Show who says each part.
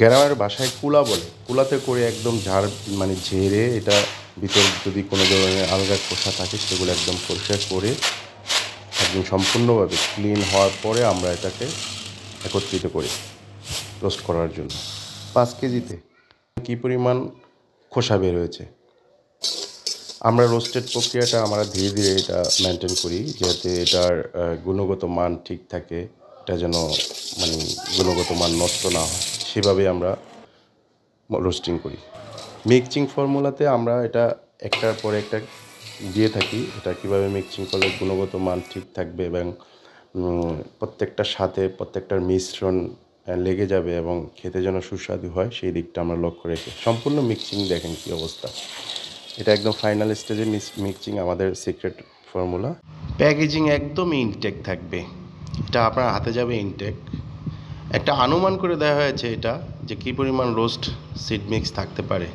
Speaker 1: গ্রামের বাসায় কুলা বলে। কুলাতে করে একদম ঝাড় মানে ঝেড়ে এটা ভিতর যদি কোনো ধরনের আলগা খোসা থাকে সেগুলো একদম পরিষ্কার করে একদম সম্পূর্ণভাবে ক্লিন হওয়ার পরে আমরা এটাকে একত্রিত করি রোস্ট করার জন্য। পাঁচ কেজিতে কী পরিমাণ খোসা বের হয়েছে? আমরা রোস্টেড প্রক্রিয়াটা আমরা ধীরে ধীরে এটা মেনটেন করি যাতে এটার গুণগত মান ঠিক থাকে, এটা যেন মানে গুণগত মান নষ্ট না হয়। সেভাবে আমরা রোস্টিং করি। মিক্সিং ফর্মুলাতে আমরা এটা একটার পর একটা দিয়ে থাকি। এটা কীভাবে মিক্সিং করলে গুণগত মান ঠিক থাকবে এবং প্রত্যেকটার সাথে প্রত্যেকটার মিশ্রণ লেগে যাবে এবং খেতে যেন সুস্বাদু হয়, সেই দিকটা আমরা লক্ষ্য রেখে সম্পূর্ণ মিক্সিং দেখেন কী অবস্থা। এটা একদম ফাইনাল স্টেজে মিক্সিং আমাদের সিক্রেট ফর্মুলা প্যাকেজিং একদমই ইনটেক থাকবে। এটা আপনার হাতে যাবে ইনটেক একটা অনুমান করে দেওয়া হয়েছে এটা যে কী পরিমাণ রোস্ট সিড মিক্স থাকতে পারে।